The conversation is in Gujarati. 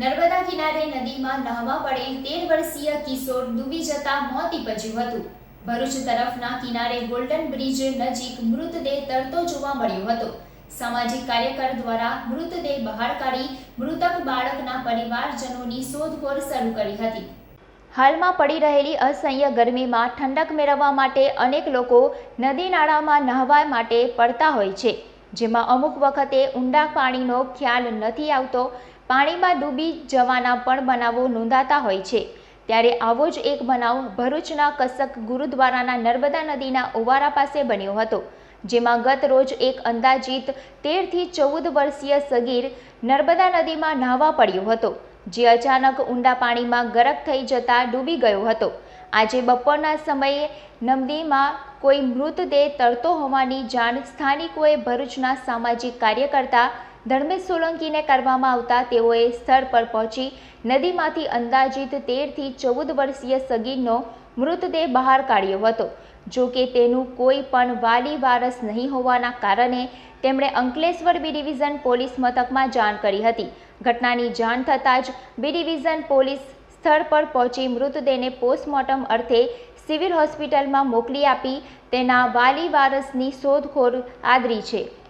નર્મદા કિનારે નદીમાં નહાવા પડેલ તેર વર્ષીય કિશોર ડૂબી જતા મોત નીપજ્યું હતું. ભરૂચ તરફના કિનારે ગોલ્ડન બ્રિજ નજીક મૃતદેહ તરતો જોવા મળ્યો હતો. સામાજિક કાર્યકર દ્વારા મૃતદેહ બહાર કાઢી મૃતક બાળકના પરિવારજનોની શોધખોળ શરૂ કરી હતી. હાલમાં પડી રહેલી અસહ્ય ગરમીમાં ઠંડક મેળવવા માટે અનેક લોકો નદી નાળામાં નહાવા માટે પડતા હોય છે. જેમાં અમુક વખતે ઊંડા પાણીનો ખ્યાલ નથી આવતો, પાણીમાં ડૂબી જવાના પણ બનાવો નોંધાતા હોય છે. ત્યારે આવો જ એક બનાવ ભરૂચના કસક ગુરુદ્વારાના નર્મદા નદીના ઓવારા પાસે બન્યો હતો, જેમાં ગત રોજ એક અંદાજિત તેરથી ચૌદ વર્ષીય સગીર નર્મદા નદીમાં નાહવા પડ્યો હતો. જે અચાનક ઊંડા પાણીમાં ગરક થઈ જતા ડૂબી ગયો હતો. આજે બપોરના સમયે નમદીમાં કોઈ મૃતદેહ તરતો હોવાની જાણ સ્થાનિકોએ ભરૂચના સામાજિક કાર્યકર્તા ધર્મેશ સોલંકીને કરવામાં આવતા તેઓએ સ્થળ પર પહોંચી નદીમાંથી અંદાજિત તેરથી ચૌદ વર્ષીય સગીરનો મૃતદેહ બહાર કાઢ્યો હતો. જો કે તેનું કોઈ પણ વાલી વારસ નહીં હોવાના કારણે તેમણે અંકલેશ્વર બી ડિવિઝન પોલીસ મથકમાં જાણ કરી હતી. ઘટનાની જાણ થતાં જ બી ડિવિઝન પોલીસ સ્થળ પર પહોંચી મૃતદેહને પોસ્ટમોર્ટમ અર્થે સિવિલ હોસ્પિટલમાં મોકલી આપી તેના વાલી વારસની શોધખોળ આદરી છે.